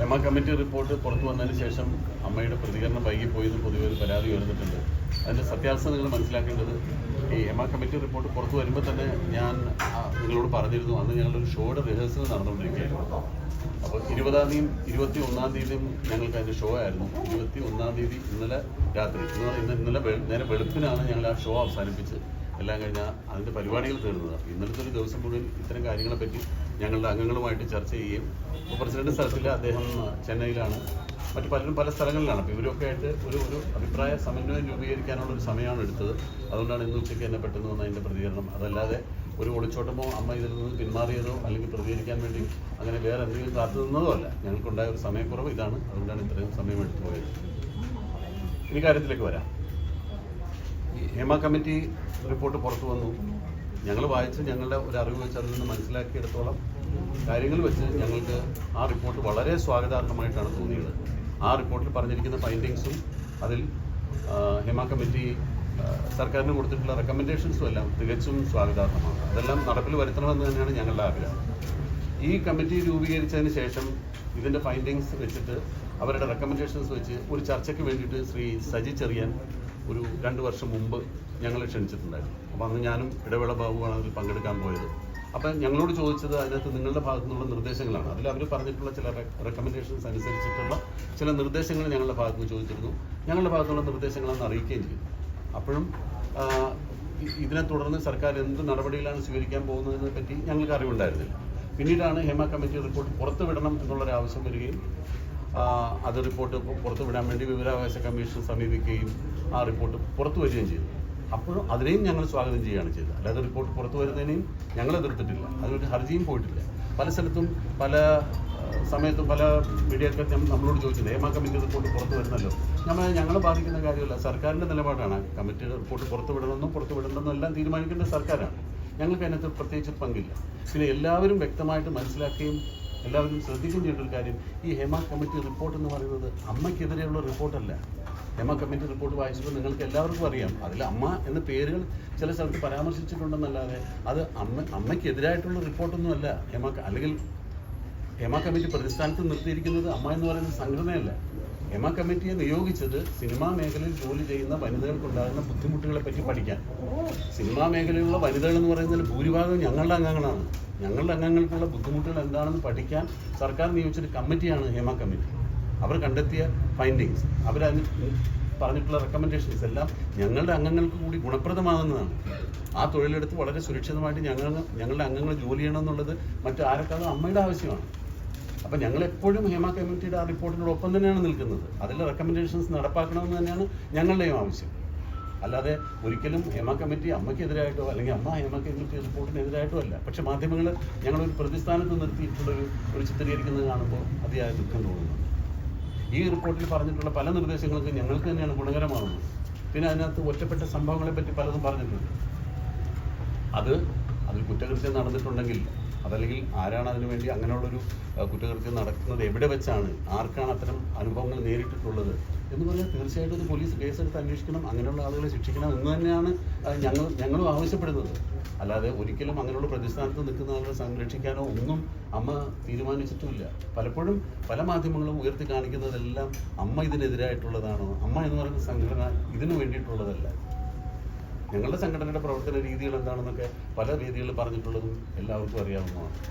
Yama committee report പുറത്തു വന്നതിന് ശേഷം അമ്മയുടെ പ്രതികരണം വൈകിപ്പോയെന്ന് പൊതുവെ ഒരു പരാതി ഉയർന്നിട്ടുണ്ട്. അതിന്റെ സത്യാവസ്ഥ നിങ്ങൾ മനസ്സിലാക്കേണ്ടത് ഈ യമ കമ്മിറ്റി റിപ്പോർട്ട് പുറത്തു വരുമ്പോൾ തന്നെ ഞാൻ നിങ്ങളോട് പറഞ്ഞിരുന്നു. അന്ന് ഞങ്ങളൊരു ഷോയുടെ റിഹേഴ്സൽ നടന്നുകൊണ്ടിരിക്കുകയായിരുന്നു. അപ്പോൾ ഇരുപതാം തീയതിയും ഇരുപത്തി ഒന്നാം തീയതിയും ഞങ്ങൾക്ക് അതിന്റെ ഷോ ആയിരുന്നു. ഇരുപത്തി ഒന്നാം തീയതി ഇന്നലെ രാത്രി ഇന്ന് ഇന്നലെ നേരെ വെളുപ്പിനാണ് ഞങ്ങൾ ആ ഷോ അവസാനിപ്പിച്ച് എല്ലാം കഴിഞ്ഞാൽ അതിന്റെ പരിപാടികൾ തീർന്നത്. ഇന്നലത്തെ ഒരു ദിവസം മുഴുവൻ ഇത്തരം കാര്യങ്ങളെപ്പറ്റി ഞങ്ങളുടെ അംഗങ്ങളുമായിട്ട് ചർച്ച ചെയ്യുകയും ഇപ്പോൾ പ്രസിഡന്റ് സ്ഥലത്തില്ല അദ്ദേഹം ചെന്നൈയിലാണ്. മറ്റ് പലരും പല സ്ഥലങ്ങളിലാണ്. അപ്പോൾ ഇവരൊക്കെ ആയിട്ട് ഒരു ഒരു അഭിപ്രായ സമന്വയം രൂപീകരിക്കാനുള്ള ഒരു സമയമാണ് എടുത്തത്. അതുകൊണ്ടാണ് ഇന്ന് ഉച്ചയ്ക്ക് എന്നെ പെട്ടെന്ന് വന്ന അതിന്റെ പ്രതികരണം. അതല്ലാതെ ഒരു ഒളിച്ചോട്ടമോ അമ്മ ഇതിൽ നിന്ന് പിന്മാറിയതോ അല്ലെങ്കിൽ പ്രതികരിക്കാൻ വേണ്ടി അങ്ങനെ വേറെ എന്തെങ്കിലും കാത്തു നിന്നതോ അല്ല. ഞങ്ങൾക്കുണ്ടായ ഒരു സമയക്കുറവ് ഇതാണ്. അതുകൊണ്ടാണ് ഇത്രയും സമയം എടുത്തു പോയത്. ഇനി കാര്യത്തിലേക്ക് വരാം. ഈ ഹേമ കമ്മിറ്റി റിപ്പോർട്ട് പുറത്തു വന്നു. ഞങ്ങൾ വായിച്ച് ഞങ്ങളുടെ ഒരു അറിവ് വെച്ച് അതിൽ നിന്ന് മനസ്സിലാക്കിയെടുത്തോളം കാര്യങ്ങൾ വെച്ച് ഞങ്ങൾക്ക് ആ റിപ്പോർട്ട് വളരെ സ്വാഗതാർഹമായിട്ടാണ് തോന്നിയത് ആ റിപ്പോർട്ടിൽ പറഞ്ഞിരിക്കുന്ന ഫൈൻഡിങ്സും അതിൽ ഹിമ കമ്മിറ്റി സർക്കാരിന് കൊടുത്തിട്ടുള്ള റെക്കമെൻഡേഷൻസും എല്ലാം തികച്ചും സ്വാഗതാർഹമാണ്. അതെല്ലാം നടപ്പിൽ വരുത്തണമെന്ന് തന്നെയാണ് ഞങ്ങളുടെ ആഗ്രഹം. ഈ കമ്മിറ്റി രൂപീകരിച്ചതിന് ശേഷം ഇതിന്റെ ഫൈൻഡിങ്സ് വെച്ചിട്ട് അവരുടെ റെക്കമെൻഡേഷൻസ് വെച്ച് ഒരു ചർച്ചയ്ക്ക് വേണ്ടിയിട്ട് ശ്രീ സജി ചെറിയാൻ ഒരു രണ്ട് വർഷം മുമ്പ് ഞങ്ങളെ ക്ഷണിച്ചിട്ടുണ്ടായിരുന്നു. അപ്പോൾ അന്ന് ഞാനും ഇടവേള ബാബുവാണ് അതിൽ പങ്കെടുക്കാൻ പോയത്. അപ്പം ഞങ്ങളോട് ചോദിച്ചത് അതിനകത്ത് നിങ്ങളുടെ ഭാഗത്തു നിന്നുള്ള നിർദ്ദേശങ്ങളാണ്. അതിൽ അവർ പറഞ്ഞിട്ടുള്ള ചില റെക്കമെൻഡേഷൻസ് അനുസരിച്ചിട്ടുള്ള ചില നിർദ്ദേശങ്ങൾ ഞങ്ങളുടെ ഭാഗത്ത് നിന്ന് ചോദിച്ചിരുന്നു. ഞങ്ങളുടെ ഭാഗത്തുള്ള നിർദ്ദേശങ്ങളാണെന്ന് അറിയിക്കുകയും ചെയ്തു. അപ്പോഴും ഇതിനെ തുടർന്ന് സർക്കാർ എന്ത് നടപടികളാണ് സ്വീകരിക്കാൻ പോകുന്നതിനെ പറ്റി ഞങ്ങൾക്ക് അറിവുണ്ടായിരുന്നില്ല. പിന്നീടാണ് ഹേമ കമ്മിറ്റി റിപ്പോർട്ട് പുറത്തുവിടണം എന്നുള്ളൊരു ആവശ്യം വരികയും അത് റിപ്പോർട്ട് പുറത്തുവിടാൻ പുറത്തു വിടാൻ വേണ്ടി വിവരാവകാശ കമ്മീഷൻ സമീപിക്കുകയും ആ റിപ്പോർട്ട് പുറത്തു വരികയും ചെയ്തു. അപ്പോഴും അതിനെയും ഞങ്ങൾ സ്വാഗതം ചെയ്യുകയാണ് ചെയ്തത്. അല്ലാതെ റിപ്പോർട്ട് പുറത്തു വരുന്നതിനെയും ഞങ്ങൾ എതിർത്തിട്ടില്ല. അതിനൊരു ഹർജിയും പോയിട്ടില്ല. പല സ്ഥലത്തും പല സമയത്തും പല മീഡിയക്കാർ നമ്മളോട് ചോദിച്ചത് ഹേമ കമ്മിറ്റി റിപ്പോർട്ട് പുറത്തു വരുന്നല്ലോ. നമ്മൾ ഞങ്ങളെ ബാധിക്കുന്ന കാര്യമല്ല. സർക്കാരിന്റെ നിലപാടാണ്. കമ്മിറ്റി റിപ്പോർട്ട് പുറത്തു വിടണമെന്നും പുറത്തു വിടണമെന്നും എല്ലാം തീരുമാനിക്കേണ്ടത് സർക്കാരാണ്. ഞങ്ങൾക്ക് അതിനകത്ത് പ്രത്യേകിച്ച് പങ്കില്ല. പിന്നെ എല്ലാവരും വ്യക്തമായിട്ട് മനസ്സിലാക്കുകയും എല്ലാവരും ശ്രദ്ധിക്കുകയും ചെയ്യേണ്ട ഒരു കാര്യം ഈ ഹേമ കമ്മിറ്റി റിപ്പോർട്ട് എന്ന് പറയുന്നത് അമ്മയ്ക്കെതിരെയുള്ള റിപ്പോർട്ടല്ല ഹേമ കമ്മിറ്റി റിപ്പോർട്ട് വായിച്ചപ്പോൾ നിങ്ങൾക്ക് എല്ലാവർക്കും അറിയാം. അതിൽ അമ്മ എന്ന പേരുകൾ ചില സ്ഥലത്ത് പരാമർശിച്ചിട്ടുണ്ടെന്നല്ലാതെ അത് അമ്മ അമ്മയ്ക്കെതിരായിട്ടുള്ള റിപ്പോർട്ടൊന്നുമല്ല. എം ക- അല്ലെങ്കിൽ ഹേമ കമ്മിറ്റി പ്രതിസ്ഥാനത്ത് നിർത്തിയിരിക്കുന്നത് അമ്മ എന്ന് പറയുന്ന സംഘടനയല്ല. ഹേമ കമ്മിറ്റിയെ നിയോഗിച്ചത് സിനിമാ മേഖലയിൽ ജോലി ചെയ്യുന്ന വനിതകൾക്കുണ്ടാകുന്ന ബുദ്ധിമുട്ടുകളെ പറ്റി പഠിക്കാൻ. സിനിമാ മേഖലയിലുള്ള വനിതകൾ എന്ന് പറയുന്നതിൽ ഭൂരിഭാഗം ഞങ്ങളുടെ അംഗങ്ങളാണ്. ഞങ്ങളുടെ അംഗങ്ങൾക്കുള്ള ബുദ്ധിമുട്ടുകൾ എന്താണെന്ന് പഠിക്കാൻ സർക്കാർ നിയോഗിച്ചൊരു കമ്മിറ്റിയാണ് ഹേമ കമ്മിറ്റി അവർ കണ്ടെത്തിയ ഫൈൻഡിങ്സ് അവരതിന് പറഞ്ഞിട്ടുള്ള റെക്കമെൻഡേഷൻസ് എല്ലാം ഞങ്ങളുടെ അംഗങ്ങൾക്ക് കൂടി ഗുണപ്രദമാകുന്നതാണ്. ആ തൊഴിലെടുത്ത് വളരെ സുരക്ഷിതമായിട്ട് ഞങ്ങൾ ഞങ്ങളുടെ അംഗങ്ങൾ ജോലി ചെയ്യണമെന്നുള്ളത് ആരൊക്കെ അമ്മയുടെ ആവശ്യമാണ്. അപ്പം ഞങ്ങൾ എപ്പോഴും ഹേമ കമ്മിറ്റിയുടെ ആ റിപ്പോർട്ടിനോടൊപ്പം തന്നെയാണ് നിൽക്കുന്നത്. അതിലെ റെക്കമെൻഡേഷൻസ് നടപ്പാക്കണമെന്ന് തന്നെയാണ് ഞങ്ങളുടെയും ആവശ്യം. അല്ലാതെ ഒരിക്കലും ഹേമ കമ്മിറ്റി അമ്മയ്ക്കെതിരായിട്ടോ അല്ലെങ്കിൽ അമ്മ ഹേമ കമ്മിറ്റി റിപ്പോർട്ടിനെതിരായിട്ടോ അല്ല. പക്ഷെ മാധ്യമങ്ങൾ ഞങ്ങളൊരു പ്രതിസ്ഥാനത്ത് നിർത്തിയിട്ടുള്ളൊരു ഒരു ചിത്രീകരിക്കുന്നത് കാണുമ്പോൾ അതിയായ ദുഃഖം തോന്നുന്നു ഈ റിപ്പോർട്ടിൽ പറഞ്ഞിട്ടുള്ള പല നിർദ്ദേശങ്ങൾക്കും ഞങ്ങൾക്ക് തന്നെയാണ് ഗുണകരമാകുന്നത്. പിന്നെ അതിനകത്ത് ഒറ്റപ്പെട്ട സംഭവങ്ങളെ പറ്റി പലതും പറഞ്ഞിട്ടുണ്ട്. അത് അതിൽ കുറ്റകൃത്യം നടന്നിട്ടുണ്ടെങ്കിൽ അതല്ലെങ്കിൽ ആരാണ് അതിനു വേണ്ടി അങ്ങനെയുള്ളൊരു കുറ്റകൃത്യം നടക്കുന്നത്? എവിടെ വെച്ചാണ്? ആർക്കാണ് അത്തരം അനുഭവങ്ങൾ നേരിട്ടിട്ടുള്ളത്? എന്ന് പറഞ്ഞാൽ തീർച്ചയായിട്ടും ഒരു പോലീസ് കേസെടുത്ത് അന്വേഷിക്കണം അങ്ങനെയുള്ള ആളുകളെ ശിക്ഷിക്കണം എന്ന് തന്നെയാണ് ഞങ്ങൾ ഞങ്ങളും ആവശ്യപ്പെടുന്നത്. അല്ലാതെ ഒരിക്കലും അങ്ങനെയുള്ള പ്രതിസ്ഥാനത്ത് നിൽക്കുന്ന ആളുകളെ സംരക്ഷിക്കാനോ ഒന്നും അമ്മ തീരുമാനിച്ചിട്ടുമില്ല. പലപ്പോഴും പല മാധ്യമങ്ങളും ഉയർത്തി കാണിക്കുന്നതെല്ലാം അമ്മ ഇതിനെതിരായിട്ടുള്ളതാണോ? അമ്മ എന്ന് പറയുന്ന സംഘടന ഇതിനു വേണ്ടിയിട്ടുള്ളതല്ല. ഞങ്ങളുടെ സംഘടനയുടെ പ്രവർത്തന രീതികൾ എന്താണെന്നൊക്കെ പല രീതികളിൽ പറഞ്ഞിട്ടുള്ളതും എല്ലാവർക്കും അറിയാവുന്നതാണ്.